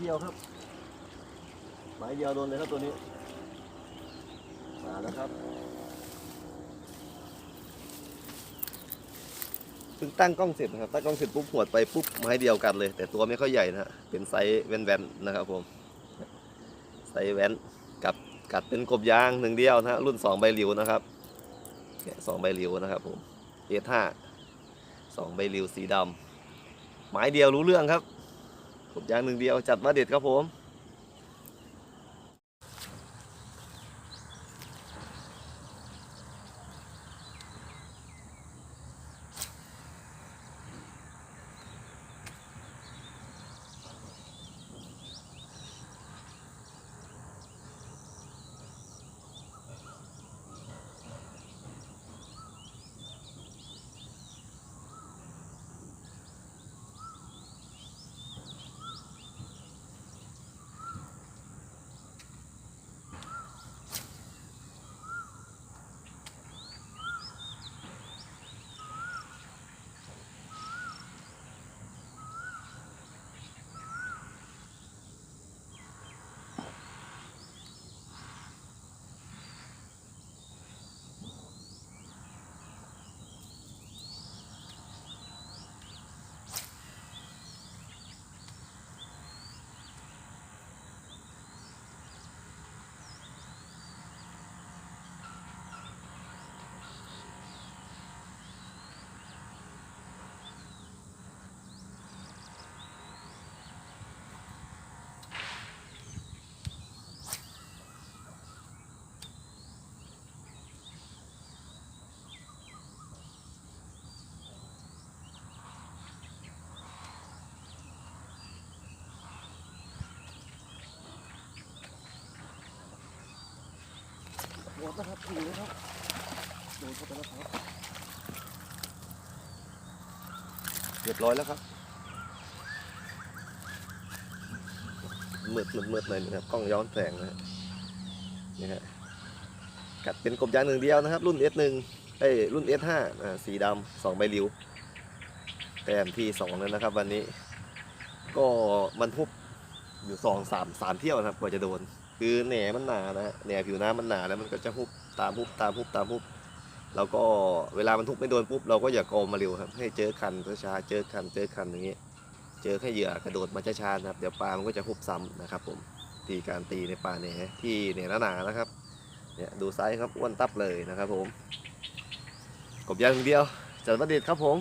เดียวครับ หมายเดียวโดนเลยครับตัวนี้ มาแล้วครับเพิ่งตั้งกล้องเสร็จนะครับตั้งกล้องเสร็จปุ๊บหวดไปปุ๊บไม้เดียวกันเลย แต่ตัวไม่ค่อยใหญ่นะฮะเป็นไซส์แว่นๆนะครับผมไซส์แว่นกับกัดเป็นกบยางหนึ่งเดียวนะฮะรุ่นสองใบหลิวนะครับสองใบหลิวนะครับผมเอห้าสองใบหลิวสีดำไม้เดียวรู้เรื่องครับ ผมอยางหนึ่งเดียวจัดมาเด็ดครับผม ดนนะครับถูนะครับโดนเข้าไปแล้วครับเรียบร้อยแล้วครับมืดมืดมืดหน่อยนึงครับกล้องย้อนแสงนะฮะนี่ฮะกัดเป็นกบยางหนึ่งเดียวนะครับ รุ่น S1 เอ้ยรุ่น S5 อ่าสีดำสองใบริ้วแต้มที่สองแล้วนะครับ วันนี้ ก็มันทุบอยู่สองสามสามเที่ยวนะครับกว่าจะโดน คือแหนมันหนานะฮะแหนผิวน้ำมันหนาแล้วมันก็จะฮุบตามฮุบตามฮุบตามฮุบแล้วก็เวลามันทุบไม่โดนปุ๊บเราก็อย่ากอมมาเร็วครับ ให้เจอคันช้าๆเจอคันเจอคันอย่างนี้เจอแค่เหยื่อกระโดดมาช้าๆนะครับเดี๋ยวปลามันก็จะฮุบซ้ำนะครับ ผมตีการตีในปลาแหนที่แหนหนาๆนะครับเนี่ยดูไซส์ครับอ้วนตับเลยนะครับ ผมกบยางอย่างเดียวจัดประเด็ดครับผม